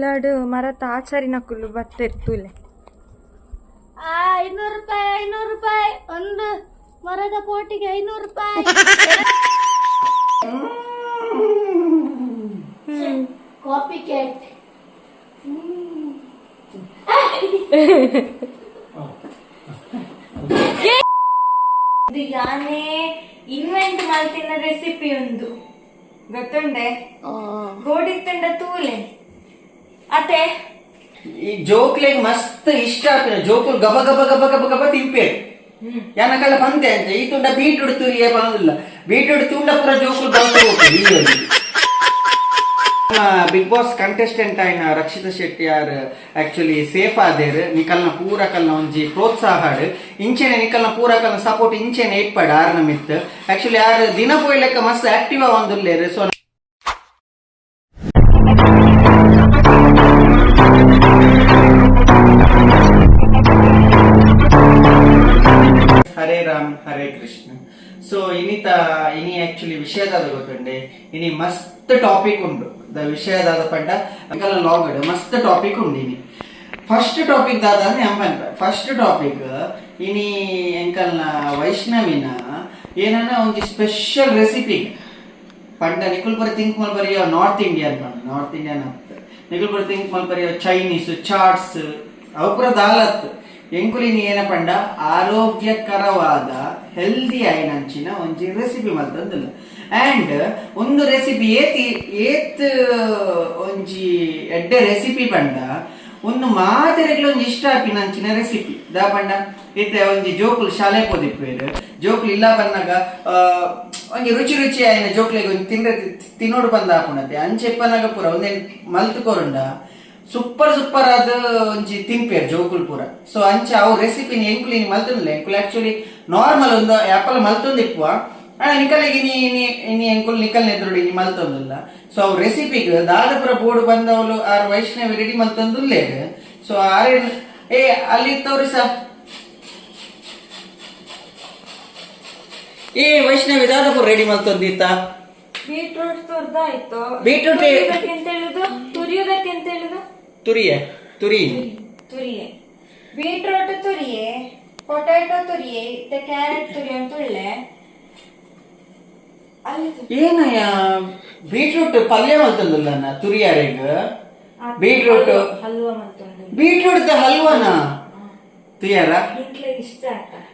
ಇಲ್ಲಾಡು ಮರತ ಆಚಾರಿನ ಕುಲ್ಲು ಬತ್ತಿರ್ತುಲೆ ಆ ಐನೂರು ರೂಪಾಯಿ ಐನೂರು ರೂಪಾಯಿ. ಒಂದು ಮರದ ಪೋಟಿಗೆ ಐನೂರು ರೂಪಾಯಿ. ಕಾಪಿ ಕೇಟ್ ಇದು ಯಾನೇ ಇನ್ವೆಂಟ್ ಮಾಡ್ತಿನ ರೆಸಿಪಿ ಒಂದು. ಗೊತ್ತುಂಡೆ? ಗೋಡಿ ತಂಡ ತೂಲೆ. ಅತೆ ಈ ಜೋಕ್ಲೆಗ್ ಮಸ್ತ್ ಇಷ್ಟ ಆಗ್ತದೆ. ಜೋಕುಲ್ ಗಬ ಗಬ ಗಬ ಗಬ ಗಬ ತಿಂಪೆ. ಯಾನಕಲ್ಲ ಪಂತೆ ಅಂತ. ಈ ತುಂಡ ಬೀಟ್ರೂಟ್ ತುರಿಯೇ ಬರೋದಿಲ್ಲ ಬೀಟ್ರೂಟ್ ತುಂಡ ಪೂರ ಜೋಕುಲ್ ಬಂದು ಬಿಗ್ ಬಾಸ್ ಕಂಟೆಸ್ಟೆಂಟ್ ಆಯ್ನ ರಕ್ಷಿತ ಶೆಟ್ಟಿ ಯಾರ್ ಆಕ್ಚುಲಿ ಸೇಫ್ ಆದೇರ್. ನಿಕಲ್ನ ಪೂರ ಕಲ್ನ ಒಂಜಿ ಪ್ರೋತ್ಸಾಹ ಇಂಚೆನೆ ನಿಕಲ್ನ ಪೂರ ಕಲ್ನ ಸಪೋರ್ಟ್ ಇಂಚೆನೆ ಇಪ್ಪಡ್ ಆರ್ ಮಿತ್ ಆಕ್ಚುಲಿ ಯಾರು ದಿನ ಪೋಯ್ಲೆಕ್ಕ ಮಸ್ತ್ ಆಕ್ಟಿವ್ ಆಗೊಂದುಲ್ಲೇರು ಸೊ ಗೊತ್ತುಂಡೆ ಇನಿ ಮಸ್ತ್ ಟಾಪಿಕ್ ಉಂಡು ದ ವಿಷಯದಾದ ಪಂಡ ಅಂಕಲ್ ಲಾಗ್ ಮಸ್ತ್ ಟಾಪಿಕ್ ಉಂಡು ಫಸ್ಟ್ ಟಾಪಿಕ್ ದಾದ ಎಂಪನ್ ಫಸ್ಟ್ ಟಾಪಿಕ್ ಇನಿ ಎಂಕಲ್ನ ವೈಷ್ಣವಿನ ಏನನ್ನ ಒಂದು ಸ್ಪೆಷಲ್ ರೆಸಿಪಿ ಪಂಡ ನಿಖುಲ್ ಬರಿ ತಿಂಕ್ ಮಲ್ ಬರಿಯೋ ನಾರ್ತ್ ಇಂಡಿಯನ್ ಪಂಡ. ನಾರ್ತ್ ಇಂಡಿಯನ್ ಆಗ್ತದೆ ನಿಖುಲ್ ಬರಿ ತಿಂಕ್ ಮಲ್ ಚೈನೀಸ್ ಚಾಟ್ಸ್ ಅವು ಪೂರ ದಾಲತ್ ಎಂಕುಲಿನಿ ಏನ ಪಂಡ ಆರೋಗ್ಯಕರವಾದ ಹೆಲ್ದಿ ಆಯ್ನಂಚಿನ ಒಂಜಿ ರೆಸಿಪಿ ಮಲ್ತಂದಿಲ್ಲ ಅಂಡ್ ಒಂದು ರೆಸಿಪಿ ಏತಿ, ಏತ್, ಒಂಜಿ ಎಡ್ಡೆ ರೆಸಿಪಿ ಪಂಡ, ಒಂದು ಮಾದರಿಗಳು ಒಂಜಿ ಇಷ್ಟ ಆಪಿನಂಚಿನ ರೆಸಿಪಿ ದಾ ಪಂಡ? ಇತ್ತೆ ಒಂಜಿ ಜೋಕುಲು ಶಾಲೆ ಪೋದಿಪ್ಪೇರು. ಜೋಕುಲು ಇಲ್ಲ ಬಂದಾಗ ಒಂಜಿ ರುಚಿ ರುಚಿ ಆಯ್ನ ಜೋಕ್ಲೆಗ್ ಒಂಜಿ ತಿಂದ್ರೆ ತಿನ್ನೋಡು ಬಂದ ಆಪುಣತೆ ಅಂಚೆಪ್ಪನಾಗ ಪೂರ ಮಲ್ತು ಮಲ್ತುಕೊರುಂಡ ಸೂಪರ್ ಸೂಪರ್ ಆದ ಒಂಜಿ ತಿನ್ಪೇರ್ ಜೋಕುಲ್ ಪೂರ. ಸೊ ಅಂಚ ಅವು ರೆಸಿಪಿನ ಎಂಕುಲಿ ಮಲ್ತೊಂದಿಲ್ಲ ಎಂಕುಲ್ ಆಕ್ಚುಲಿ ನಾರ್ಮಲ್ ಒಂದು ಆಪಲ್ ಮಲ್ತೊಂದಿಪ್ಪುವ ಅಣ್ಣ ನಿಕಲಿಗೆ ನೀ ನೀ ಎಂಕುಲ್ ನಿಕಲ್ ನೆದ್ರುಡಿ ನೀ ಮಲ್ತೊಂದಿಲ್ಲ. ಸೊ ಅವು ರೆಸಿಪಿಗೆ ದಾದಪುರ ಬೋರ್ಡ್ ಬಂದವಳು ಆರ್ ವೈಷ್ಣವಿ ರೆಡಿ ಮಲ್ತೊಂದುಲ್ಲೇ ಸೊ ಆರೇ ಏ ಅಲ್ಲಿ ಸ. ಏ ವೈಷ್ಣವಿ ದಾದಪುರ ರೆಡಿ ಮಲ್ತೊಂದಿತ್ತ? ಬೀಟ್ರೂಟ್ ತುರ್ದಾಯ್ತು. ಬೀಟ್ರೂಟ್ ಅಂತ ಹೇಳುದು? ಅಂತ ಹೇಳುದು? ತುರಿಯೇ ತುರಿ. ತುರಿಯೆ. ಬೀಟ್ರೂಟ್ ತುರಿಯೆ ಪೊಟ್ಯಾಟೊ ತುರಿಯೆ ಮತ್ತೆ ಕ್ಯಾರೆಟ್ ತುರಿ ಅಂತ ತು- ಏನಯ್ಯ ಬೀಟ್ರೂಟ್ ಪಲ್ಯ ಮಲ್ತಂದಿಲ್ಲ ತುರಿಯಾರೀಗ? ಬೀಟ್ರೂಟ್ ಹಲ್ವಾ ಮತ್ತೊಂದು ಬೀಟ್ರೂಟ್ ಹಲ್ವಾನ? ತುರಿಯಾರ? ಇಷ್ಟ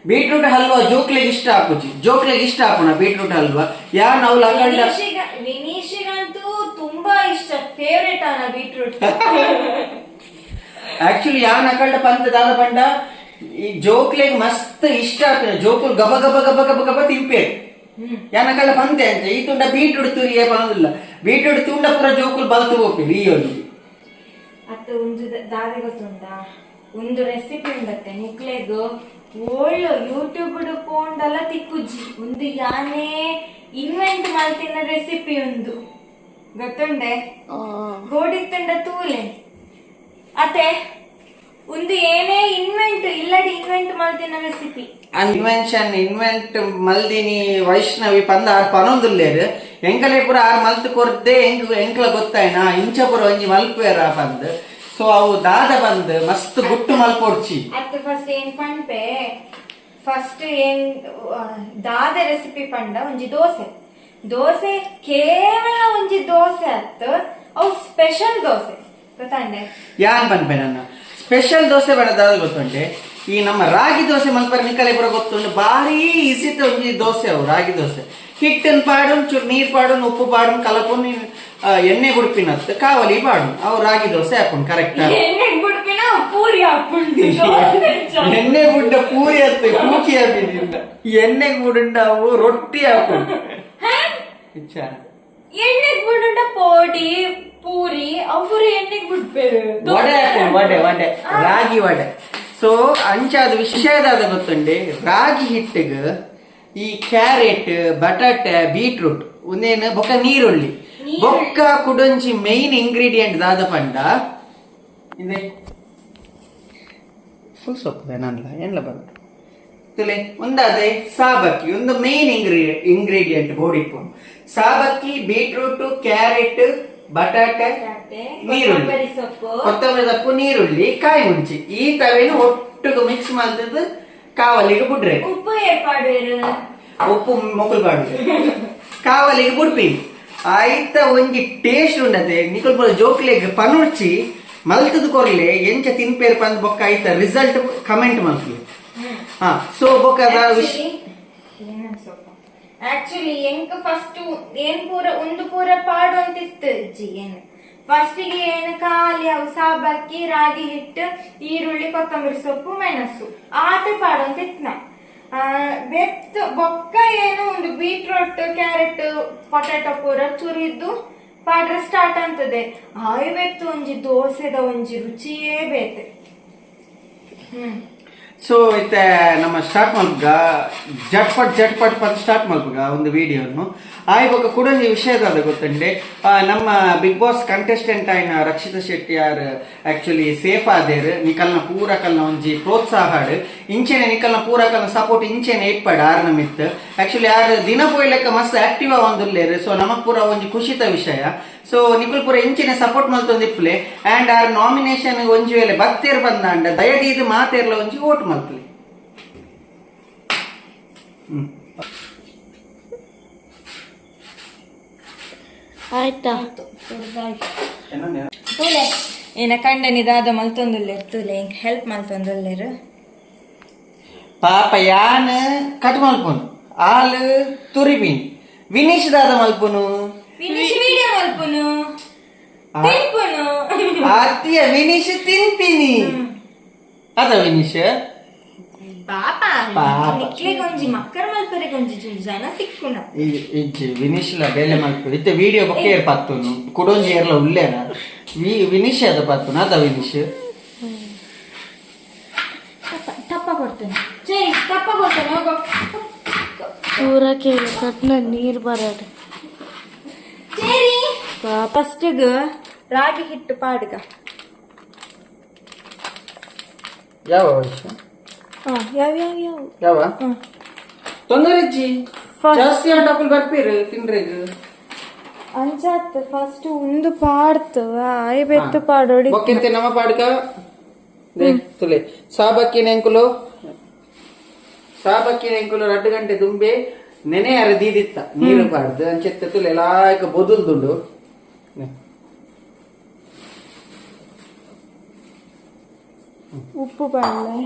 ಬೀಟ್ರೂಟ್ ಹಲ್ವಾ ಜೋಕ್ಲೆಗೆ ಇಷ್ಟ ಹಾಕುಚಿ ಜೋಕ್ಲೆಗೆ ಇಷ್ಟ ಹಾಕೋಣ ಬೀಟ್ರೂಟ್ ಹಲ್ವಾ. ಯಾರು ನಾವು ಲಗಂಡ ವಿನೀಶಿಗ- ವಿನೀಶಿಗಂತೂ ತುಂಬಾ ಇಷ್ಟ ಫೇವ್ರೇಟ್ ಆನ ಬೀಟ್ರೂಟ್ ಆಕ್ಚುಲಿ ಯಾ ನಕಂಡ ಪಂತ ದಾದ ಪಂಡ ಈ ಜೋಕ್ಲೆಗ್ ಮಸ್ತ್ ಇಷ್ಟ ಆಗ್ತದೆ. ಜೋಕುಲ್ ಗಬ ಗಬ ಗಬ ಗಬ ಗಬ ತಿಂಪೆ. ಯಾ ನಕಂಡ ಪಂತೆ ಅಂತ? ಈ ತುಂಡ ಬೀಟ್ರೂಟ್ ತುರಿಯೇ ಬರೋದಿಲ್ಲ ಬೀಟ್ರೂಟ್ ತುಂಡ ಪುರ ಜೋಕುಲ್ ಬಲ್ತು ಹೋಗ್ತೀವಿ ಈ ಒಂದು. ಅತ್ತ ಒಂದು ದಾರಿ ಗೊತ್ತುಂಡ ಒಂದು ರೆಸಿಪಿ ಉಂಡತ್ತೆ ನಿಕ್ಲೆಗ್. ಒಳ್ಳು ಯೂಟ್ಯೂಬ್ ಪೋಂಡಲ್ಲ ತಿಕ್ಕುಜ್ಜಿ. ಒಂದು ಯಾನೇ ಇನ್ವೆಂಟ್ ಮಾಡ್ತಿನ ರೆಸಿಪಿ ಒಂದು ಗೊತ್ತುಂಡೆ? ಗೋಡಿತ್ತಂಡ ತೂಲೆ. ಅತೆ ಒಂದು ಏನೇ ಇನ್ವೆಂಟ್ ಇಲ್ಲಡಿ ಇನ್ವೆಂಟ್ ಮಲ್ದಿನ ರೆಸಿಪಿ ಇನ್ವೆನ್ಷನ್ ಇನ್ವೆಂಟ್ ಮಲ್ದಿನಿ ವೈಷ್ಣವಿ ಪಂದ ಆರ್ ಪನೊಂದುಲ್ಲೇರು. ಎಂಕಲೆ ಪುರ ಆರ್ ಮಲ್ತು ಕೊರ್ದೆ ಎಂಕ್ ಎಂಕ್ಲ ಗೊತ್ತಾಯ್ನ? ಇಂಚ ಪುರ ಒಂಜಿ ಮಲ್ಪೇರ ಬಂದ್ ಸೊ ಅವು ದಾದ ಬಂದ್ ಮಸ್ತ್ ಗುಟ್ಟು ಮಲ್ಪೊಡ್ಚಿ. ಅತ್ತ ಫಸ್ಟ್ ಏನ್ ಪಂಡ್ಪೆ? ಫಸ್ಟ್ ಏನ್ ದಾದ ರೆಸಿಪಿ ಪಂಡ ಒಂಜಿ ದೋಸೆ. ದೋಸೆ ಕೇವಲ ಒಂಜಿ ದೋಸೆ ಅತ್ತು ಅವು ಸ್ಪೆಷಲ್ ದೋಸೆ ಗೊತ್ತಾಂಡೆ ಯಾನ್ ಪನ್ಪೆ ನನ್ನ? ಸ್ಪೆಷಲ್ ದೋಸೆ ಬೇಡ ದಾದ ಗೊತ್ತುಂಟೆ? ಈ ನಮ್ಮ ರಾಗಿ ದೋಸೆ ಮಲ್ಪರ ನಿಕಲೆ ಪುರ ಗೊತ್ತುಂಟು. ಭಾರಿ ಈಸಿ ಒಂಜಿ ದೋಸೆ ಅವು ರಾಗಿ ದೋಸೆ. ಹಿಟ್ಟನ್ ಪಾಡು ಚೂರು ನೀರ್ ಪಾಡು ಉಪ್ಪು ಪಾಡು ಕಲಪುನಿ ಎಣ್ಣೆ ಗುಡ್ಪಿನತ್ ಕಾವಲಿ ಪಾಡು ಅವು ರಾಗಿ ದೋಸೆ ಹಾಕೊಂಡು ಕರೆಕ್ಟ್ ಪೂರಿ ಹಾಕೊಂಡು ಎಣ್ಣೆ ಗುಡ್ಡ ಪೂರಿ ಹತ್ತು ಕೂಕಿ ಹಾಕಿದ್ರಿಂದ. ಎಣ್ಣೆ ಗುಡ್ಡ ಅವು ರೊಟ್ಟಿ ಹಾಕೊಂಡು ವಿಚಾರ ಎಣ್ಣೆಗ್ ಬಿಡುಂಡ ಪೋಡಿ ಪೂರಿ ಅವ್ರು ಎಣ್ಣೆಗ್ ಬಿಡ್ಬೇರು. ವಡೆ ವಡೆ ರಾಗಿ ವಡೆ. ಸೊ ಅಂಚಾದ ವಿಷಯದಾದ ಗೊತ್ತುಂಡೆ ರಾಗಿ ಹಿಟ್ಟಿಗೆ ಈ ಕ್ಯಾರೆಟ್ ಬಟಾಟೆ ಬೀಟ್ರೂಟ್ ಒಂದೇನ ಬೊಕ್ಕ ನೀರುಳ್ಳಿ. ಬೊಕ್ಕ ಕುಡೊಂಚಿ ಮೈನ್ ಇಂಗ್ರೀಡಿಯೆಂಟ್ ದಾದ ಪಂಡ ಇದೆ. ಫುಲ್ ಸೊಪ್ಪು ಏನಲ್ಲ ಏನ್ಲ ಬರುತ್ತೆ ತುಲೆ ಒಂದಾದೆ ಸಾಬಕ್ಕಿ ಒಂದು ಮೇನ್ ಇಂಗ್ರೀಡಿಯಂಟ್ ಇಂಗ್ರೀಡಿಯೆಂಟ್ ಬೋಡಿಪ್ಪು. ಸಾಬಕ್ಕಿ ಬೀಟ್ರೂಟ್ ಕ್ಯಾರೆಟ್ ಬಟಾಟೆ ನೀರುಳ್ಳಿ. ಕೊತ್ತಂಬರಿ ಸೊಪ್ಪು. ನೀರುಳ್ಳಿ ಕಾಯಿ ಮುಂಚಿ. ಈ ತವೇನು ಒಟ್ಟಿಗೆ ಮಿಕ್ಸ್ ಮಾಡಿದ್ದು ಕಾವಲಿಗೆ ಬಿಡ್ರೆ. ಉಪ್ಪು ಉಪ್ಪು ಮೊಕ್ಕಲು ಬಾಡು ಕಾವಲಿಗೆ ಬಿಡ್ಪಿ. ಆಯ್ತ ಒಂಜಿ ಟೇಸ್ಟ್ ಉಂಡತೆ. ನಿಕಲ್ ಪೂರ ಜೋಕ್ಲೆಗ್ ಪನುರ್ಚಿ ಮಲ್ತದ ಕೊರ್ಲೆ ಎಂಚ ತಿನ್ಪೇರ್ ಪಂದ್ ಬೊಕ್ಕ ಆಯ್ತ ರಿಸಲ್ಟ್ ಕಮೆಂಟ್ ಮಲ್ಪಿ ಹಾ ಆಕ್ಚುಲಿ ಎಂಕ್ ಫಸ್ಟ್ ಏನ್ ಪೂರ ಒಂದು ಪೂರ ಪಾಡು ಅಂತಿತ್ತು ಅಜ್ಜಿ ಫಸ್ಟ್ ಫಸ್ಟಿಗೆ ಏನು ಖಾಲಿ ಅವು ಸಾಬಕ್ಕಿ ರಾಗಿ ಹಿಟ್ಟು ಈರುಳ್ಳಿ ಕೊತ್ತಂಬರಿ ಸೊಪ್ಪು ಮೆಣಸು. ಆಟ ಪಾಡು ಅಂತಿತ್ತು ಬೆತ್ ಬೆತ್ತು ಬೊಕ್ಕ ಏನು ಒಂದು ಬೀಟ್ರೋಟ್ ಕ್ಯಾರೆಟ್ ಪೊಟ್ಯಾಟೊ ಪೂರ ತುರಿದು ಪಾಡ್ರೆ ಸ್ಟಾರ್ಟ್ ಅಂತದೆ ಆಯ್ ಬೆತ್ತು ಒಂಜಿ ದೋಸೆದ ಒಂಜಿ ರುಚಿಯೇ ಬೇತೆ. ಹ್ಮ್. ಸೊ ಇತ್ತೆ ನಮ್ಮ ಸ್ಟಾರ್ಟ್ ಮಲ್ಪಗ ಜಟ್ಪಟ್ ಜಟ್ಪಟ್ ಪರ್ ಸ್ಟಾರ್ಟ್ ಮಲ್ಪಗ ಒಂದು ವಿಡಿಯೋನು ಆ ಬೊಕ ಕೂಡ ಈ ವಿಷಯದ ಗೊತ್ತಂಡೆ ನಮ್ಮ ಬಿಗ್ ಬಾಸ್ ಕಂಟೆಸ್ಟೆಂಟ್ ಆಯ್ನ ರಕ್ಷಿತಾ ಶೆಟ್ಟಿ ಯಾರ? ಆಕ್ಚುಲಿ ಸೇಫ್ ಆದೇರ್. ನಿಕಲ್ನ ಪೂರ ಕಲ್ನ ಒಂಜಿ ಪ್ರೋತ್ಸಾಹ ಇಂಚೆನೆ ನಿಕಲ್ನ ಪೂರ ಕಲ್ನ ಸಪೋರ್ಟ್ ಇಂಚೆನೆ ಇಪ್ಪಡ್ ಆರ್ ನಮಿತ್ ಆಕ್ಚುಲಿ ಯಾರು ದಿನ ಪೋಯ್ಲೆಕ್ಕ ಮಸ್ತ್ ಆಕ್ಟಿವ್ ಆಗೊಂದುಲ್ಲೇರ್ ಸೊ ನಮಕ್ ಪೂರ ಒಂಜಿ ಖುಷಿತ ವಿಷಯ. ಸೊ ನಿಕುಲ್ ಪುರ ಇಂಚಿನ ಸಪೋರ್ಟ್ ಮಲ್ತೊಂದಿಪ್ಲೆ ಆ್ಯಂಡ್ ಆರ್ ನಾಮಿನೇಷನ್ ಒಂಜಿ ವೇಳೆ ಭಕ್ತಿಯರ್ ಬಂದಾಂಡ ಇದು ಮಾತೇರ್ಲ ಒಂಜಿ ಓಟ್ ಮಲ್ತಲಿ ಆಯ್ತಾ? ಏನ ಕಂಡನಿದಾದ ಮಲ್ತೊಂದುಲ್ಲೇರ್ ತೂಲೆ ಹೆಲ್ಪ್ ಮಲ್ತೊಂದುಲ್ಲೆರ್ ಪಾಪ ಯಾನ್ ಕಟ್ ಮಲ್ಪುನು ಆಲ್ ತುರಿಬಿನ್. ವಿನೀಶ್ ದಾದ ಮಲ್ಪುನು? ವಿನಿಶ್ ವಿಡಿಯೋ ಮಲ್ಪುನು ಆ- ತಿನ್ಪುನು ಆತಿಯ ವಿನೀಶ್ ತಿನ್ಪಿನಿ ಅದ ವಿನೀಶ್ ಪಾಪ ಪಾಪ. ನಿಕ್ಲಿಗೆ ಒಂಜಿ ಮಕ್ಕಳ ಮಲ್ಪರಿಗೆ ಒಂಜಿ ಜನ ಸಿಕ್ಕುನ ಇಜ್ಜಿ ವಿನೀಶ್ ಲ ಬೇಲೆ ಮಲ್ಪು ಇತ್ತೆ ವಿಡಿಯೋ ಬೊಕ್ಕೆ ಏರ್ ಪತ್ತುನು ಕುಡೊಂಜಿ ಏರ್ಲ ಉಲ್ಲೇನ ವಿ ವಿನೀಶ್ ಅದ ಪತ್ತುನು ಅದ ವಿನೀಶ್ ತಪ್ಪ ಕೊಡ್ತೇನೆ ಸರಿ ತಪ್ಪ ಕೊಡ್ತೇನೆ ಹೋಗೋ ಪೂರ ಕೇಳಿ ಕಟ್ನ ನೀರ್ ಬರಡು ಸರಿ ಫಸ್ಟಿಗ ರಾಗಿ ಹಿಟ್ಟು ಪಾಡ್ಗ. ಯಾವ ಹಾ ಯಾವ ಯಾವ ಯಾವ? ಯಾವ. ತೊಂದರೆ First- ಜಾಸ್ತಿ ಆಟೋಕಲ್ ಬರ್ಪೀರು ತಿನ್ರೇಗ ಅಂಜಾತ್ ಫಸ್ಟ್ ಉಂದು ಪಾಡ್ತು. ಆಯ್ ಬೆತ್ತು ಪಾಡೋಡಿ ಬೊಕ್ಕೆಂತೆ ನಮ್ಮ ಪಾಡ್ಕ? ತುಲೆ. ಸಾಬಕ್ಕಿನ ಎಂಕುಲು ಸಾಬಕ್ಕಿನ ಎಂಕುಲು ರಡ್ಡು ಗಂಟೆ ತುಂಬೆ ನೆನೆ ಅರ ದೀದಿತ್ತ ನೀರು ಪಾಡ್ದು. ಅಂಚೆತ್ತ ತುಲೆ ಲಾಯ್ಕ ಬೊದುಲ್ದುಂಡು ನೆ. ಉಪ್ಪು ಪಾಡ್ಲೆ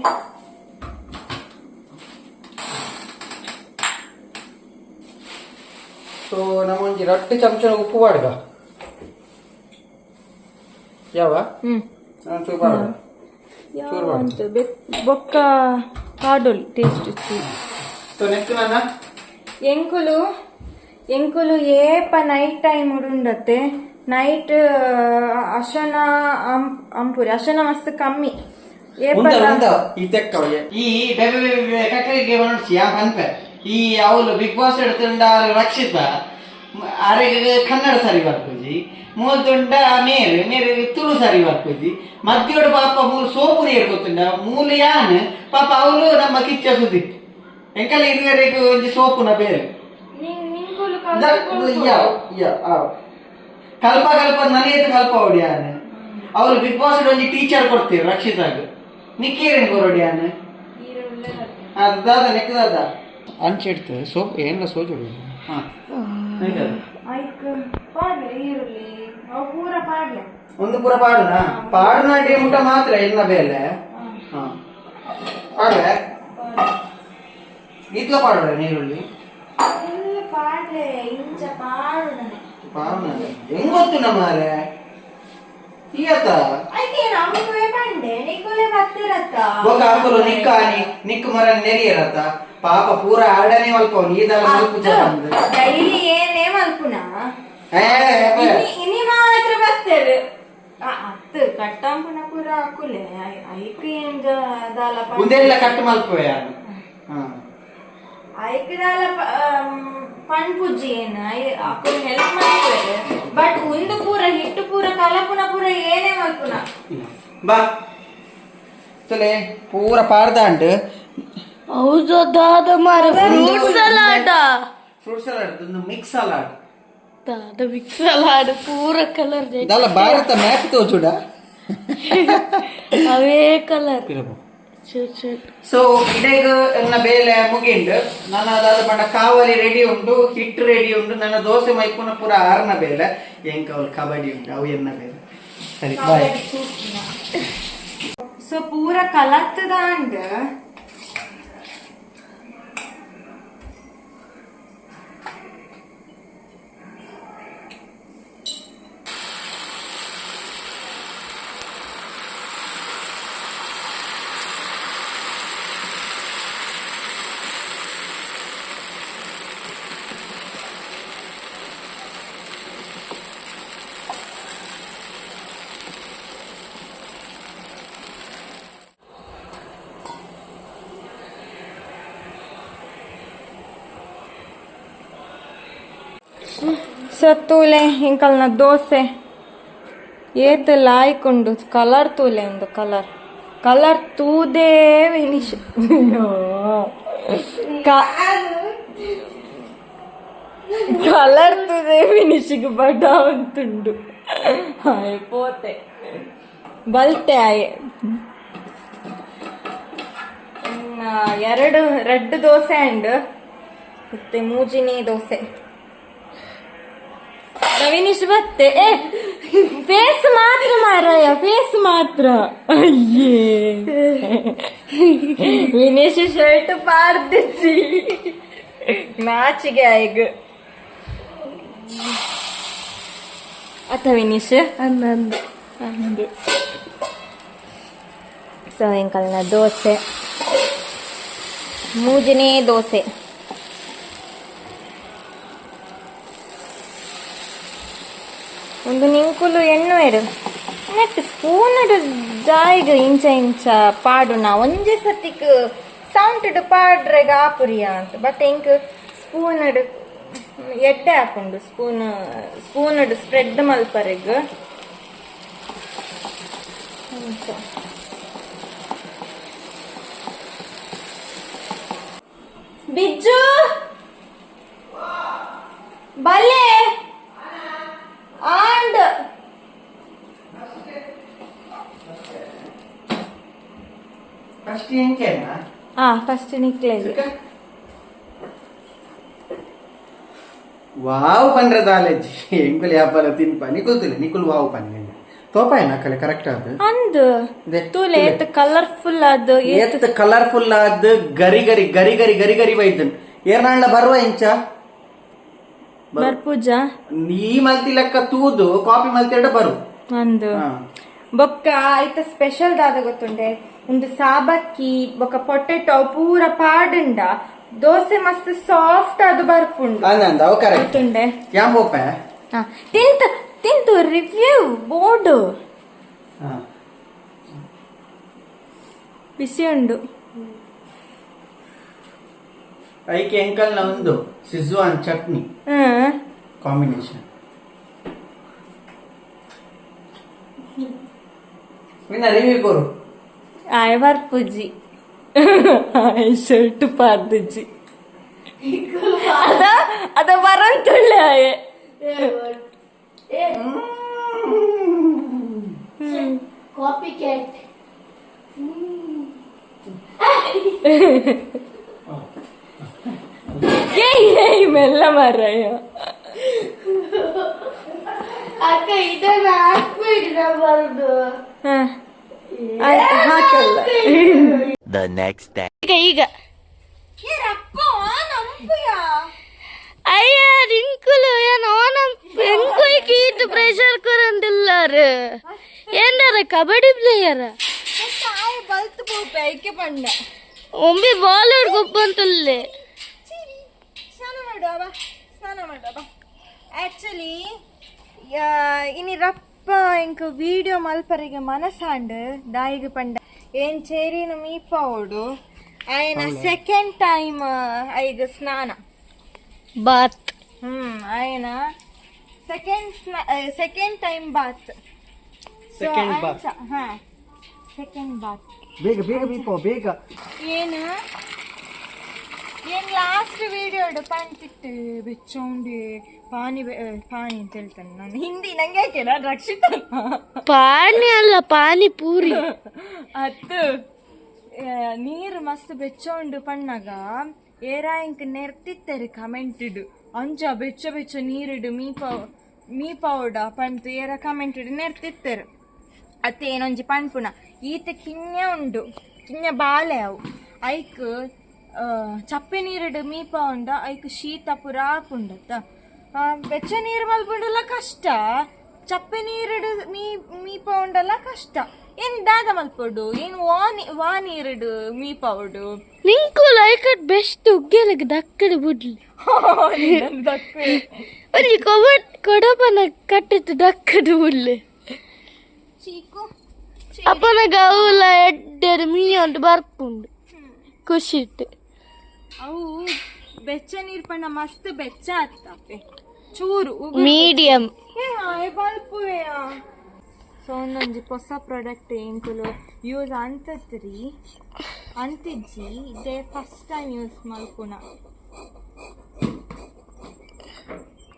ಸೊ ನಮ್ಮೊಂಜಿ ರಟ್ಟು ಚಮಚ ಉಪ್ಪು ಪಾಡ್ಗ ಯಾವ ಹ್ಮ್ ನಾನು ಚೂರು ಪಾಡ್ಗ ಚೂರು ಪಾಡ್ಗ ಅಂತ ಬೆತ್ ಬೊಕ್ಕ ಪಾಡೋಲಿ ಟೇಸ್ಟ್ ಸೊ ನೆಕ್ಸ್ಟ್ ನನ್ನ ಎಂಕುಲು ಎಂಕುಲು ಏಪ ನೈಟ್ ಟೈಮ್ ಉಂಡತ್ತೆ ನೈಟ್ ಅಶನ ಅಂ- ಅಂಪುರಿ ಅಶನ ಮಸ್ತ್ ಕಮ್ಮಿ ಈ ತೆಕ್ಕ ಈ ಬೇಬೆ ಬೇಬೆ ಕಟ್ಟರಿಗೆ ಬನಡ್ಸಿ ಈ ಅವಳು ಬಿಗ್ ಬಾಸ್ ಎಡ್ತುಂಡ ರಕ್ಷಿತ ಅರೆಗೆ ಕನ್ನಡ ಸರಿ ಬರ್ಪುಜಿ ಮೂಲ್ತುಂಡ ಮೇರ್ ಮೇರ್ ತುಳು ಸರಿ ಬರ್ಪುಜಿ ಮಧ್ಯೋಡು ಪಾಪ ಮೂಲು ಸೋಪುರಿ ಏರ್ಕೊತುಂಡ ಮೂಲ ಯಾನ್ ಪಾಪ ಅವಳು ನಮ್ಮ ಕಿಚ್ಚ ಸುದ್ದಿ ಎಂಕಲ್ಲ ಇರುವರೆಗೆ ಒಂಜಿ ಸೋಪುನ ಬೇರೆ. ಕಲ್ಪ ಕಲ್ಪ ನನಗೆ ಕಲ್ಪ ಹೊಡಿಯಾನ ಅವಳು ಬಿಗ್ ಬಾಸ್ ಒಂದು ಟೀಚರ್ ಕೊಡ್ತೀವಿ ರಕ್ಷಿತಾಗ. ನಿಕ್ಕೇರೇನು ಕೊರೊಡಿಯಾನ ಅದು ದಾದ ನೆಕ್ ದಾದ ಅಂಚಿಡ್ತು ಸೋ ಏನ ಸೋಜು ಹಾ ಆಯ್ತು ಪಾಡ್ಲೆ ಈರುಳ್ಳಿ ಅವು ಪೂರ ಪಾಡ್ಲೆ ಒಂದು ಪುರ ಪಾಡುನ ಪಾಡುನ ಡೇ ಮುಟ್ಟ ಮಾತ್ರ ಎನ್ನ ಬೇಲೆ ಹಾ ಪಾಡ್ಲೆ ಇತ್ಲ ಪಾಡ್ರೆ ನೀರುಳ್ಳಿ ಎಲ್ಲ ಪಾಡ್ಲೆ ಇಂಚ ಪಾಡು ನನಗೆ ಪಾಡುನ ಹೆಂಗೊತ್ತು ನಮ್ಮಾರೆ ಈಯತ್ತ ಆಯ್ಕೆ ನಮ್ಗೆ ಬಂಡೆ ನಿಕ್ಕುಲೆ ಬರ್ತಿರತ್ತ ఒక ఆకులు నిక్క అని నిక్కు మర నెరియరత పాప పూర ఆడనే మల్పవు నీదల మల్పు చెప్పండి ಡೈಲಿ ಏನೇ ಮಲ್ಪುನ ఏ ಇನಿ- ಇನಿ ಮಾತ್ರ ಬರ್ತೇವೆ ಆ, ಅತ್ತು ಕಟ್ಟಂಪುನ ಪೂರ ಹಾಕುಲೆ ಐಕ್ ಏನ್ ದಾಲ ఉందేళ్ళ కట్టు మల్పోయాను ಐಕ್ ದಾಲ ಪಣ್ಪುಜ್ಜಿ ಏನ ಅಕ್ಕನ ಹೆಲ್ಪ್ ಮಾಡ್ತಾರೆ ಬಟ್ ಉಂದು ಪೂರ ಹಿಟ್ಟು ಪೂರ ಕಲಪುನ ಪೂರ ಏನೇ ಮಲ್ಪುನ ಬಾ ಸುಲೆ ಪೂರ ಪಾರ್ದ ಅಂಟು ಹೌದು ದಾದ ಮಾರ ಫ್ರೂಟ್ ಸಲಾಡ ಫ್ರೂಟ್ ಸಲಾಡ್ ಒಂದು ಮಿಕ್ಸ್ ಸಲಾಡ್ ದಾದ ಮಿಕ್ಸ್ ಸಲಾಡ್ ಪೂರ ಕಲರ್ ದಲ್ಲ ಭಾರತ ಮ್ಯಾಪ್ ತೋಚುಡ ಅವೇ ಕಲರ್ ಇರಬಹುದು ಸೊ ಇಡೇಗ ನನ್ನ ಬೇಲೆ ಮುಗಿಂಡು ನನ್ನ ಅದಾದ ಪಂಡ ಕಾವಲಿ ರೆಡಿ ಉಂಡು ಹಿಟ್ ರೆಡಿ ಉಂಡು ನನ್ನ ದೋಸೆ ಮೈಪುನ ಪೂರ ಆರ್ನ ಬೇಲೆ. ಎಂಕ ಅವ್ರು ಕಬಡ್ಡಿ ಉಂಟು ಅವು ಎನ್ನ ಬೇಲೆ? ಸರಿ ಬಾಯ್ ಸೊ ಪೂರ ಸೊ ತೂಲೆ, ಇಂಕಲ್ನ ದೋಸೆ. ಏತ್ ಕಲರ್ ತೂಲೆ ಒಂದು ಕಲರ್ ಕಲರ್ ತೂದೇ ವಿನಿಶ್. ಕಲರ್ ತೂದೇ ವಿನಿಶಿಗೆ ಬಡ ಅಂತುಂಡು ಪೋತೆ. ಬಲ್ತೆ ಆಯೆ. ಎರಡು, ರೆಡ್ ದೋಸೆ ಅಂಡ್, ಮತ್ತೆ ಮೂಜಿನಿ ದೋಸೆ. ರವಿನಿಶ್ ಬತ್ತೆ. ಏ ಫೇಸ್ ಮಾತ್ರ ಮಾರಾಯ ಫೇಸ್ ಮಾತ್ರ. ಅಯ್ಯೇ. ವಿನೇಶ್ ಶರ್ಟ್ ಪಾಡ್ದಿಸಿ ಮ್ಯಾಚಿಗೆ ಆಯ್ಗ. ಅಥ ವಿನೀಶ್. ಹನ್ನೊಂದು. ಹಂಗೆ ಸಾಯಂಕಾಲನ ದೋಸೆ. ಮೂಜನೇ ದೋಸೆ. ಒಂದು ನಿಂಕುಲು ಎಣ್ಣು ಎಡು ನೆಟ್ ಸ್ಪೂನ್ ಜಾಯಿಗ ಇಂಚ ಇಂಚ ಪಾಡುನ ಒಂಜೆ ಸತಿಕ್ ಸೌಂಟ್ ಪಾಡ್ರೆಗ ಆಪುರಿಯ ಅಂತ. ಬಟ್ ಇಂಕ್ ಸ್ಪೂನ್ ಎಡ್ಡೆ ಹಾಕೊಂಡು ಸ್ಪೂನ್ ಸ್ಪೂನ್ ಸ್ಪ್ರೆಡ್ ಮಲ್ಪರೆಗ್. ಬಿಜ್ಜು? ಬಲ್ಲೆ? ಆಂಡ್ ಫಸ್ಟ್ ಎಂಕೇನಾ ಆ ಫಸ್ಟ್ ನಿಕ್ಲೇಜ್ ವಾವ್ ಪಂಡ್ರೆ ದಾಲೆಜ್ಜಿ ಎಂಕುಲ್ ಯಾಪಲ ತಿನ್ಪ ನಿಕುಲ್ತಿಲ್ಲ ನಿಕುಲ್ ವಾವ್ ಪನ್ನೆ ತೋಪಾಯ ನಕಲೆ ಕರೆಕ್ಟ್ ಆದ ಅಂದ್ ದೆ, ತೂಲೆ ಏತ್ ಕಲರ್ಫುಲ್ ಅದು ಏತ್ ಏತ್ ಕಲರ್ಫುಲ್ ಆದ್ ಗರಿ ಗರಿ ಗರಿ ಗರಿ ಗರಿ ಗರಿ ಬೈದನ್ ಏರ್ನಾಂಡ ಬರುವ ಇಂಚ ಬರ್ಪೂಜ ನೀ ಮಲ್ತಿ ಲೆಕ್ಕ ತೂದು ಕಾಪಿ ಮಲ್ತಿಡ ಬರು. ಒಂದು. ಬೊಕ್ಕ ಐತ ಸ್ಪೆಷಲ್ ದಾದ ಗೊತ್ತುಂಡೆ. ಒಂದು ಸಾಬಕ್ಕಿ ಬೊಕ್ಕ ಪೊಟೆಟೊ ಪೂರ ಪಾಡುಂಡ. ದೋಸೆ ಮಸ್ತ್ ಸಾಫ್ಟ್ ಅದು ಬರ್ಪುಂಡು. ಅಂದ ಅವು ಕರೆಕ್ಟ್ ಗೊತ್ತುಂಡೆ. ಯಾಮ್ ಹೋಪೆ? ತಿಂತು ತಿಂತು ರಿವ್ಯೂ ಬೋರ್ಡು. ಬಿಸಿ ಉಂಡು ಐಕೆ ಎಂಕಲ್ನ ಒಂದು ಸಿಜುವಾನ್ ಚಟ್ನಿ. ಹ್ಮ್ ಕಾಂಬಿನೇಷನ್ ವಿನ್ನ ರಿವ್ಯೂ ಕೊರು ಆಯ್ ಬರ್ಪುಜಿ ಆಯ್ ಶರ್ಟ್ ಪಾರ್ದಿಜ್ಜಿ. ಅದ ಅದ ಬರಂತುಳ್ಳೆ ಆಯೆ. ಕಾಪಿ ಕ್ಯಾಟ್ ಮೆಲ್ಲ ಮಾರಾಯ ಅಕ್ಕ ಇದನ್ನ ಹಾಕ್ಬಿಡ್ರ ಬರ್ದು ಹ. ಆಯ್ತು ಹಾಕಲ್ಲ next day. ಈಗ ಈಗ ಅಯ್ಯ ರಿಂಕುಲು ಏನ್ ಓನಂ ಬೆಂಕುಯ್ ಕೀಟ್ ಪ್ರೆಷರ್ ಕುರಂದಿಲ್ಲಾರ ಏನಾರ ಕಬಡ್ಡಿ ಪ್ಲೇಯರ್ ಬಲ್ತು ಐಕೆ ಪಂಡ ಬಾಲ್ ಸ್ನಾನ ಮಾಡುವ ಬಾ ಸ್ನಾನ ಮಾಡುವ ಬಾ. ಆ್ಯಕ್ಚುಲಿ ಇನಿ ರಪ್ಪ ಇಂಕ ವಿಡಿಯೋ ಮಲ್ಪರಿಗೆ ಮನಸಾಂಡ್ ದಾಯಿಗೆ ಪಂಡ. ಏನ್ ಚೇರಿನ ಮೀಪ ಓಡು? ಆಯ್ನ ಸೆಕೆಂಡ್ ಟೈಮ್ ಐದು ಸ್ನಾನ. ಬಾತ್. ಹ್ಮ್ ಆಯ್ನ? Second second time bath. Second bath. ಹಾ. ಸೆಕೆಂಡ್ ಬಾತ್ ಬೇಗ ಬೇಗ ಬೇಗ. ಏನು? ಏನ್ ಲಾಸ್ಟ್ ವಿಡಿಯೋ ಪಂಟಿಟ್ಟು ಬೆಚ್ಚೋಂಡಿ ಪಾನಿ ಪಾನಿ ಅಂತ ಹೇಳ್ತಾನೆ ನಾನು. ಹಿಂದಿ ನಂಗೆ ಯಾಕೆ ನಾನು ರಕ್ಷಿತ ಪಾನಿ ಅಲ್ಲ ಪಾನಿಪೂರಿ ಅತ್ತು ಆ, ನೀರು ಮಸ್ತ್ ಬೆಚ್ಚೋಂಡು ಪಣ್ಣಾಗ ಏರಾಯಿಂಕ್ ಕಮೆಂಟ್ ಇಡು ಅಂಚ ಬೆಚ್ಚ ಬೆಚ್ಚ ನೀರಿಡು ಮೀ ಪೌ ಮೀ ಪೌಡ ಪಂತು ಏರ ಕಮೆಂಟಿಡು ನೆರ್ತಿತ್ತೇರು. ಅತ್ತೆ ಏನೊಂಜಿ ಪಣ್ಪುನ? ಈತ ಕಿನ್ಯ ಉಂಡು. ಕಿನ್ಯ ಬಾಳೆ ಅವು. ಐಕ್ ಚಪ್ಪೆ ನೀರಿಡು ಮೀಪ ಉಂಡ ಐಕ್ ಶೀತ ಪುರ ಆಪುಂಡತ್ತ ಬೆಚ್ಚ ನೀರು ಮಲ್ಪುಂಡಲ್ಲ ಕಷ್ಟ. ಚಪ್ಪೆ ನೀರಿಡು ಮೀ ಮೀಪ ಉಂಡಲ್ಲ ಕಷ್ಟ. ಏನ್ ದಾದ ಮಲ್ಪೊಡು? ಏನ್ ವಾ ವಾ ನೀರಿಡು ಮೀಪ ಉಡು? ನಿಂಕು ಲೈಕಟ್ ಬೆಸ್ಟ್ ಉಗ್ಗೆಲಗ ದಕ್ಕಡ ಬಿಡ್ಲಿ. ಒಂಜಿ ಕೊಬಟ್ ಕೊಡಪನ ಕಟ್ಟಿಟ್ಟು ದಕ್ಕಡ ಬುಡ್ಲಿ. ಚೀಕು ಅಪ್ಪನ ಗೌಲ ಎಡ್ಡೆಡು ಮೀ ಅಂತ ಬರ್ಪುಂಡು ಖುಷಿ ಇಟ್ಟು ಅವು ಬೆಚ್ಚ ನೀರ್ ಪಣ್ಣ ಮಸ್ತ್ ಬೆಚ್ಚ ಆಗ್ತಾವೆ ಚೂರು ಉಗುರು ಮೀಡಿಯಂ ಬಲ್ಪುವೆಯಾ ಸೊ ಒಂದೊಂದು ಹೊಸ ಪ್ರಾಡಕ್ಟ್ ಎಂಕುಲು ಯೂಸ್ ಅಂತತ್ರಿ ಅಂತಿಜ್ಜಿ ಇದೇ ಫಸ್ಟ್ ಟೈಮ್ ಯೂಸ್ ಮಲ್ಪುನ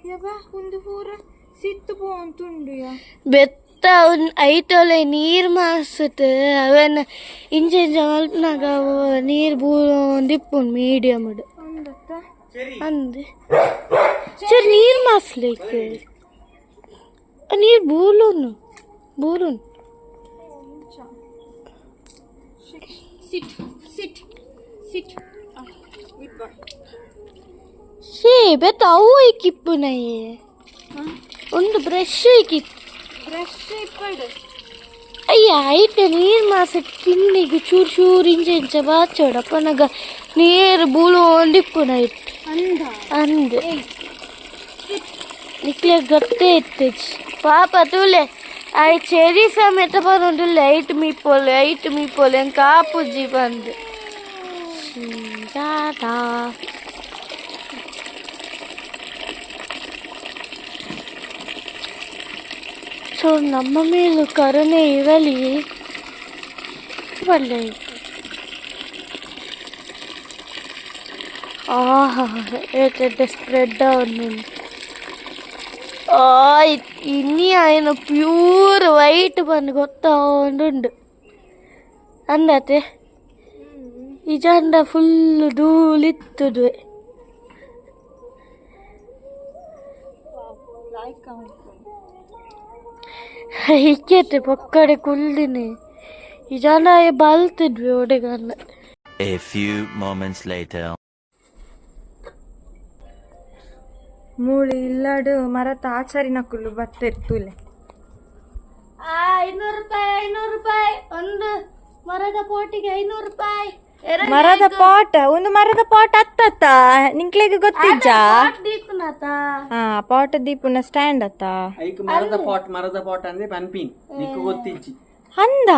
ಯವ ಒಂದು ಪೂರ ಸಿತ್ತು ಪೋಂತುಂಡು ಯಾ ಬೆತ್ತ ಉನ್ ಐಟೊಲೆ ನೀರ್ ಮಾಸತ್ ಅವನ ಇಂಚ ಇಂಚ ಮಲ್ಪನಾಗ ಅವು ನೀರ್ ಬೂದಿಪ್ಪುನ್ ಮೀಡಿಯಂ ಇಡು ಒಂದತ್ತ ಅಂದೆ ಸರ್ ನೀರ್ ಮಾಸ್ಲಿಕ್ಕೆ ನೀರ್ ಬೂಲುನು ಬೂಲುನು ಸಿಟ್ ಸಿಟ್ ಸಿಟ್ ಗುಡ್ ಬಾಯ್ ಶೇ ಬೆತ್ತ ಅವು ಇಕ್ಕಿಪ್ಪು ನಯ್ಯೆ ಒಂದು ಬ್ರಷ್ ಇಕ್ಕಿಪ್ಪು ಬ್ರಷ್ ಇಪ್ಪಡು ಅಯ್ಯ ಐಟ ನೀರ್ ಮಾಸ ಕಿನ್ನಿಗೆ ಚೂರ್ ಚೂರ್ ಇಂಚ ಇಂಚ ಬಾಚೋಡಪ್ಪ ನಗ ನೀರು ಬೂಲು ಒಂದಿಪ್ಪು ನೈಟ್ ಅಂದ ಅಂದೆ ನಿಕ್ಲೆ ಗೊತ್ತೇ ಇತ್ತು ಪಾಪ ತೂಲೆ ಐ ಚೆರಿ ಸಮೇತ ಬಂದು ಐಟ್ ಮೀಪೋಲೆ ಐಟ್ ಮೀಪೋಲೆ ಅಂತ ಕಾಪುಜಿ ಬಂದು ಟಾಟಾ ಸೊ ನಮ್ಮ ಮೇಲೂ ಕರುಣೆ ಇರಲಿ ಒಳ್ಳೆ ಆಹಾ ಏಟೆಡ್ಡೆ ಸ್ಪ್ರೆಡ್ ಅವನು ಆಯ್ತು ಇನ್ನಿ ఆయన ಪ್ಯೂರ್ ವೈಟ್ ಬಂದು ಗೊತ್ತೊಂದುಂಡು ಅಂದತೆ ಈ ಜಂಡ ಫುಲ್ ಧೂಳಿತ್ತದು ಲೈಕ್ ಇಕ್ಕೇತೆ ಪಕ್ಕಡೆ ಕುಲ್ದಿನಿ ಈ ಜನ ಬಲ್ತಿದ್ವಿ ಹುಡುಗನ್ನ A few moments later. ಮೂಳಿ ಇಲ್ಲಡು ಮರತ ಆಚಾರಿನ ಕುಲ್ಲು ಬತ್ತಿರ್ತುಲೆ ಐನೂರು ರೂಪಾಯಿ ಐನೂರು ರೂಪಾಯಿ ಒಂದು ಮರದ ಪೋಟಿಗೆ ಐನೂರು ರೂಪಾಯಿ ಮರದ ಪಾಟ್ ಒಂದು ಮರದ ಪಾಟ್ ಅತ್ತತ್ತ. ನಿಂಕ್ಲೆಗೆ ಗೊತ್ತಿಜ್ಜ ಹಾ ಪಾಟ್ ದೀಪುನ ಸ್ಟ್ಯಾಂಡ್ ಅತ್ತ. ಐಕ್ ಮರದ ಪಾಟ್ ಮರದ ಪಾಟ್ ಅಂದ್ರೆ ಪನ್ಪಿನ್. ನಿಕ್ಕು ಗೊತ್ತಿಜ್ಜಿ. ಅಂದ?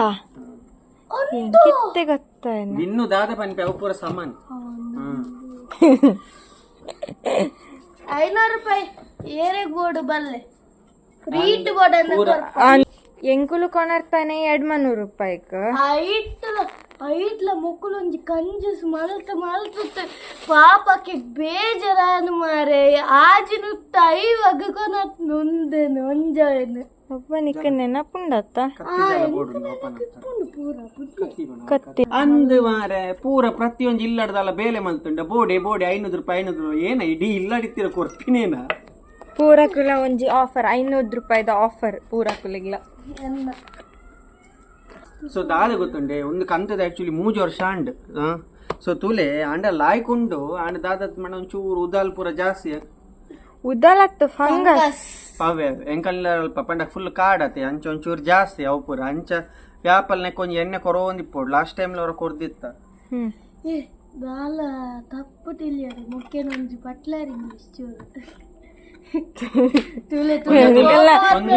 ಕಿತ್ತೆ ಗೊತ್ತಾಯ್ನ ಇನ್ನು. ದಾದ ಪನ್ಪಿ ಅವು ಪೂರ ಸಮಾನ. ಐನೂರು ರೂಪಾಯಿ. ಏರೆ ಗೋಡು ಬಲ್ಲೆ. ಫ್ರೀಟ್ ಬೋರ್ಡ್ ಅಂದ್ರೆ ಎಂಕುಲು ಕೊಣರ್ತಾನೆ ಎರಡ್ ಮನೂರು ರೂಪಾಯಿಕ್. ಐಟ್ಲ ಐಟ್ಲ ಮುಕ್ಕುಲು ಒಂಜಿ ಕಂಜೂಸ್ ಮಲ್ತ್ ಮಲ್ತ್ ಪಾಪಕ್ಕೆ ಬೇಜಾರಾನು ಮಾರೆ. ಆಜಿನುತ್ತ ಐವಾಗ ಕೊನತ್ ನೊಂದೆನು ಒಂಜಾಯನು ನಿಕ್ಕ ನೆನಪುಂಡತ್ತ. ಕತ್ತಿ ಅಂದ್ ಮಾರೆ ಪೂರ ಪ್ರತಿಯೊಂದು ಇಲ್ಲಡ್ದಲ್ಲ ಬೇಲೆ ಮಲ್ತುಂಡ. ಬೋಡೆ ಬೋಡೆ ಐನೂರು ರೂಪಾಯಿ ಐನೂರು ರೂಪಾಯಿ. ಏನ ಇಡೀ ಇಲ್ಲಡಿತ್ತಿರ ಕೊರ್ಪಿನೇನ ಪೂರಕುಲ ಒಂಜಿ ಆಫರ್ ಐನೂರು ರೂಪಾಯಿದ ಆಫರ್ ಪೂರಕುಲಿಗ್ಲ ಸೊ ದಾದ ಗೊತ್ತುಂಡೆ ಒಂದು ಕಂತದ ಆಕ್ಚುಲಿ ಮೂಜು ವರ್ಷ ಅಂಡ್ ಸೊ ತೂಲೆ ಅಂಡ ಲಾಯ್ಕೊಂಡು ಆಂಡ ದಾದತ್ ಮಣ ಒಂಚೂರು ಉದಾಲ್ ಪೂರ ಜಾಸ್ತಿ. ಉದಲತ್ತು ಫಂಗಸ್ ಪವ್ಯ ಎಂಕಲ್ ಪಂಡ ಫುಲ್ ಕಾಡತೆ ಅಂಚ ಒಂಚೂರು ಜಾಸ್ತಿ ಅವು ಪೂರ. ಅಂಚ ವ್ಯಾಪಲ್ನೆ ಕೊಂಚ ಎಣ್ಣೆ ಕೊರೋಂದಿಪ್ಪೋಡು ಲಾಸ್ಟ್ ಟೈಮ್ ಅವ್ರ ಏ ಬಾಲ ತಪ್ಪು ತಿಳಿಯದು ಮುಖ್ಯನೊಂಜಿ ಪಟ್ಲಾರಿ ಇಂಗ್ಲಿಷ್ ಚೂರು. ಒಂದು-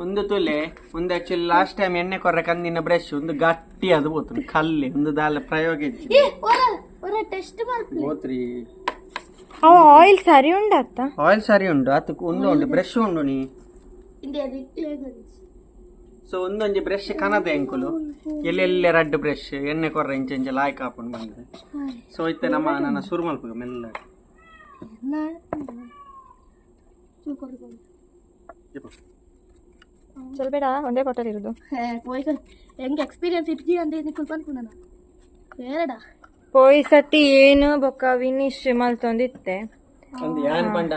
ಒಂದು ತುಲೆ ಒಂದು ಆಕ್ಚುಲಿ ಲಾಸ್ಟ್ ಟೈಮ್ ಎಣ್ಣೆ ಕೊರ್ರೆ ಕಂದಿನ ಬ್ರಷ್ ಒಂದು ಗಟ್ಟಿ ಅದು ಬೋತು ಕಲ್ಲಿ ಒಂದು ದಾಲ ಪ್ರಯೋಗ ಆಯಿಲ್ ಸರಿ ಉಂಡತ್ತ ಆಯಿಲ್ ಸರಿ ಉಂಡು ಅದಕ್ಕೆ ಒಂದು ಉಂಡು ಬ್ರಷ್ ಉಂಡು ನೀ. ಸೊ ಒಂದೊಂಜಿ ಬ್ರಷ್ ಕನದ ಎಂಕುಲು ಎಲ್ಲೆಲ್ಲೆ ರಡ್ಡ್ ಬ್ರಷ್ ಎಣ್ಣೆ ಕೊರ ಇಂಚೆ ಇಂಚೆ ಲಾಯ್ಕ್ ಹಾಕೊಂಡು ಬಂದ್ರೆ ಸೊ ಇತ್ತೆ ನಮ್ಮ ನನ್ನ ಸುರು ಮಲ್ಪಗ ಮೆಲ್ಲ ಚಲ್ಬೇಡ ಒಂದೇ ಬಾಟಲ್ ಇರೋದು. ಹೆಂಗೆ ಎಕ್ಸ್ಪೀರಿಯನ್ಸ್ ಇಟ್ಟಿ ಅಂತ ನಿಕ್ಕಲ್ ಬಂದ್ಕೊಂಡ ಬೇಡ. ಪೋಯಿ ಸತಿ ಏನು ಬೊಕ್ಕ ವಿನಿಶ್ ಮಲ್ತೊಂದಿತ್ತೆ ಒಂದು ಯಾನ್ ಪಂಡ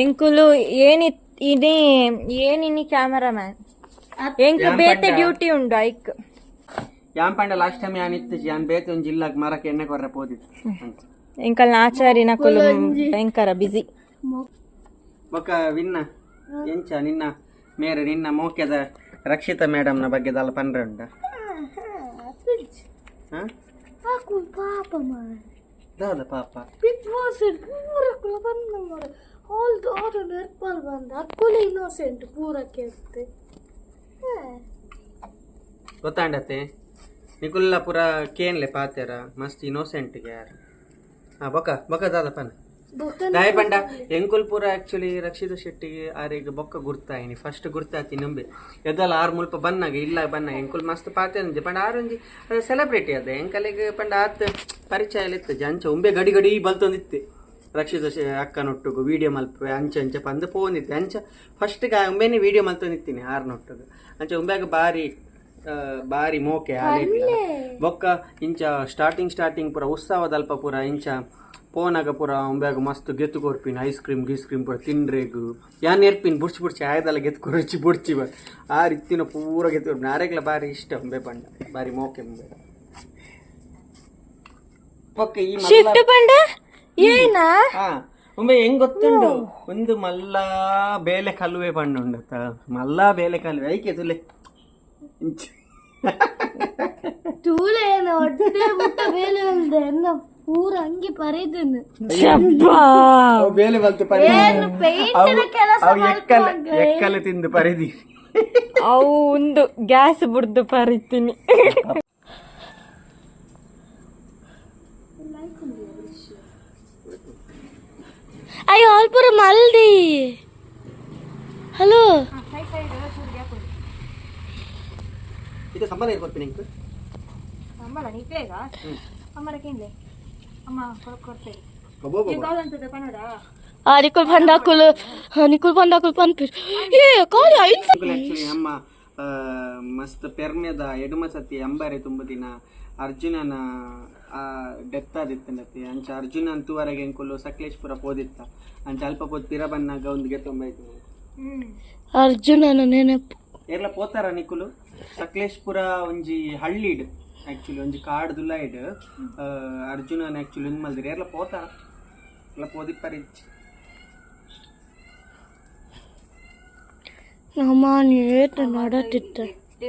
ಎಂಕುಲು ಏನಿ ಇದೇ ಏನಿನಿ ಕ್ಯಾಮರಾಮ್ಯಾನ್. ಎಂಕು ಬೇತೆ ಡ್ಯೂಟಿ ಉಂಡು ಐಕ್. ಯಾನ್ ಪಂಡ ಲಾಸ್ಟ್ ಟೈಮ್ ಯಾನ್ ಇತ್ತು ಯಾನ್ ಬೇತೆ ಒಂದು ಜಿಲ್ಲಾಗ ಮರಕ್ಕೆ ಎಣ್ಣೆ ಕೊರ್ರೆ ಪೋದಿತ್ತು. ಎಂಕಲ್ ಆಚಾರಿ ನಕುಲು ಭಯಂಕರ ಬಿಸಿ ಬೊಕ್ಕ ವಿನ್ನ? ಎಂಚ ನಿನ್ನ ಮೇರೆ ನಿನ್ನ ಮೋಕ್ಯದ ರಕ್ಷಿತ ಮೇಡಮ್ನ ಬಗ್ಗೆ ದಲ್ಲ ಪಂಡ್ರೆ ಉಂಡ ಪಾಪ ದಾದ ಪಾಪ. ಬಿಗ್ ಬಾಸ್ ಪೂರಕ್ಕುಲ ಬಂದ ಮಾಡ ಹಾಲ್ ದಾದ ನೆರ್ಪಾಲ್ ಬಂದ. ಅಕ್ಕುಲ ಇನ್ನೋಸೆಂಟ್ ಪೂರಕ್ಕೆ ಇರುತ್ತೆ. ಗೊತ್ತಾಂಡತೆ ನಿಕುಲ್ಲ ಪೂರ ಕೇನ್ಲೆ ಪಾತೆರ ಮಸ್ತ್ ಇನ್ನೋಸೆಂಟ್ಗೆ ಯಾರು? ಹಾ ಬೊಕ ಬೊಕ ದಾದ ಪನ್. ದಾಯ ಪಂಡ ಎಂಕುಲ್ ಪೂರ ಆಕ್ಚುಲಿ ರಕ್ಷಿತ ಶೆಟ್ಟಿ ಆರಿಗೆ ಬೊಕ್ಕ ಗುರ್ತಾಯಿನಿ. ಫಸ್ಟ್ ಗುರ್ತಾತಿ ನಂಬಿ. ಎದಲ್ಲ ಆರು ಮುಲ್ಪ ಬನ್ನಾಗ ಇಲ್ಲ ಬನ್ನ ಎಂಕುಲ್ ಮಸ್ತ್ ಪಾತೆ ಅಂದೆ ಪಂಡ ಆರೊಂಜಿ ಸೆಲೆಬ್ರಿಟಿ ಅದ ಎಂಕಲಿಗೆ ಪಂಡ ಆತ್ ಪರಿಚಯ ಇತ್ತು. ಅಂಚ ಉಂಬೆ ಗಡಿ ಗಡಿ ಬಲ್ತೊಂದಿತ್ತೆ. ರಕ್ಷಿತ ಅಕ್ಕನೊಟ್ಟಿಗೂ ವಿಡಿಯೋ ಮಲ್ಪೆ ಅಂಚ ಅಂಚ ಪಂದ ಪೋಂದಿತ್ತೆ. ಅಂಚ ಫಸ್ಟ್ ಗ ಉಂಬೆನೆ ವಿಡಿಯೋ ಮಲ್ತೊಂದಿತ್ತೀನಿ ಆರ್ನೊಟ್ಟಿಗೆ. ಅಂಚ ಉಂಬೆಗ ಬಾರಿ ಬಾರಿ ಮೋಕೆ ಬೊಕ್ಕ ಇಂಚ ಸ್ಟಾರ್ಟಿಂಗ್ ಸ್ಟಾರ್ಟಿಂಗ್ ಪೂರ ಉತ್ಸವದಲ್ಪ ಪೂರ ಇಂಚ ಪೋನಾಗ ಪೂರ ಅಂಬ್ಯಾಗ ಮಸ್ತ್ ಗೆತ್ತು ಕೊರ್ಪಿನ ಐಸ್ ಕ್ರೀಮ್ ಗೀಸ್ ಕ್ರೀಮ್ ಪೂರ ತಿನ್ರೇಗು. ಯಾನ್ ಏರ್ಪಿನ್ ಬುಡ್ಚಿ ಬುಡ್ಚಿ ಆಯ್ದಲ್ಲ ಗೆತ್ತು ಕೊರಚಿ ಬುಡ್ಚಿ ಬ. ಆ ರೀತಿನ ಪೂರ ಗೆತ್ತು ಕೊರ್ಪಿನ ಆರೆಗ್ಲ ಬಾರಿ ಇಷ್ಟ ಅಂಬೆ ಪಂಡ ಬಾರಿ ಮೋಕೆ ಅಂಬೆ ಓಕೆ ಈ ಶಿಫ್ಟ್ ಪಂಡ? ಏನ? ಹಾ ಒಮ್ಮೆ ಹೆಂಗ್ ಗೊತ್ತುಂಡು? ಒಂದು ಮಲ್ಲ ಬೇಲೆ ಕಲುವೆ ಪಂಡು ಉಂಡು ಮಲ್ಲ ಬೇಲೆ ಕಲುವೆ. ಐಕೆ ತುಲೆ. ತೂಲೆ ಬೇಲೆ ಎನ್ನ ಪೂರ ಹಂಗೆ ಪರಿದನು ಅವು ಬೇಲೆ ಬಂತು ಪರಿ. ಪೇಂಟಿನ ಕೆಲಸ ಅವು ಎಕ್ಕಲ ಎಕ್ಕಲ ತಿಂದು ಪರಿದಿ ಅವು ಒಂದು ಗ್ಯಾಸ್ ಬುಡ್ದು ಪರಿತೀನಿ ಅಯ್ಯೋ ಅಲ್ಪುರ ಮಲ್ದಿ. ಹಲೋ. ಇದು ಇರ್ಕೊತೀನಿ ನಿಂಗೆ? ಸಂಬಳ ಅಮ್ಮಡಕ್ಕೇನ್ಲೆ ಅಮ್ಮ ಕೊಡ್ತೇವೆ ಕಬೋಬ ಕಾವಂತದ ಕನ್ನಡ ಆ ನಿಕುಲ್ ನಿಕುಲ್ ಬಂದಾಕುಲ್ ಪನ್ಪಿರ್ ಏ ಕಾಲ ಐತ್ ಆಕ್ಚುಲಿ ನಮ್ಮ ಆ, ಮಸ್ತ್ ಪೆರ್ಮೆದ ಎಡುಮ ಸತಿ ಅಂಬಾರೆ ತುಂಬ ದಿನ ಅರ್ಜುನನ ಡೆತ್ ಆದಿತ್ತಂಡತಿ ಅಂಚ ಅರ್ಜುನ ತೂವರೆಗೆ ಎಂಕುಲು ಸಕಲೇಶ್ಪುರ ಪೋದಿತ್ತ. ಅಂಚ ಅಲ್ಪ ಪೋದ್ ಪಿರ ಬನ್ನಾಗ ಒಂದು ಗೆತ್ತೊಂಬೈತು ಅರ್ಜುನನ ನೆನಪು. ಎಲ್ಲ ಪೋತಾರ ನಿಕುಲು? ಸಕಲೇಶ್ಪುರ ಒಂಜಿ ಹಳ್ಳಿಡ್. ಆಕ್ಚುಲಿ ಒಂಜಿ ಕಾಡ್ ದುಲಾಯ್ಡ್ ಅರ್ಜುನನ್ ಆಕ್ಚುಲಿ ಒಂದು ಮಲ್ದಿರಿ ಏರ್ಲ ಪೋತಾರ ಎಲ್ಲ ಪೋದಿಪ್ಪರಿಚ್ ನಮ್ಮ ಏಟ ನಡತಿತ್ತ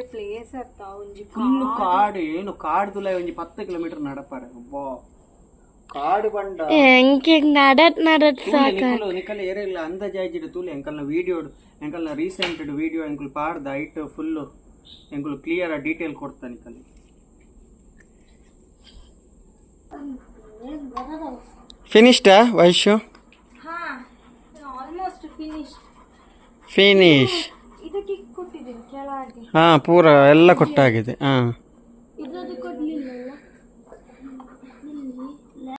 ಪ್ಲೇಸ್ ಅತ್ತ ಒಂಜಿ ಫುಲ್ ಕಾಡು ಏನು ಕಾಡು ತುಲ ಒಂಜಿ ಪತ್ತು ಕಿಲೋಮೀಟರ್ ನಡಪಾರೆ ಅಬ್ಬಾ ಕಾಡು ಬಂಡ ಹೆಂಗೆ ನಡತ್ ನಡತ್ ತೂಲೆ ನಿಕಲು ನಿಕಲ್ ಏರಿಲ್ಲ ಅಂದಾಜಾಜಿಡ್ ತೂಲೆ ಎಂಕಲ್ನ ವಿಡಿಯೋ ಎಂಕಲ್ನ ರೀಸೆಂಟೆಡ್ ವಿಡಿಯೋ ಎಂಕುಲು ಪಾಡ್ದ ಐಟ್ ಫುಲ್ಲು ಎಂಕುಲು ಕ್ಲಿಯರ್ ಡೀಟೇಲ್ ಕೊಡ್ತಾ ನಿಕಲಿ ಫಿನಿಶ್ಡಾ ವೈಶು ಫಿನಿಶ್ ಹಾ ಪೂರ ಎಲ್ಲ ಕೊಟ್ಟಾಗಿದೆ ಹಾ.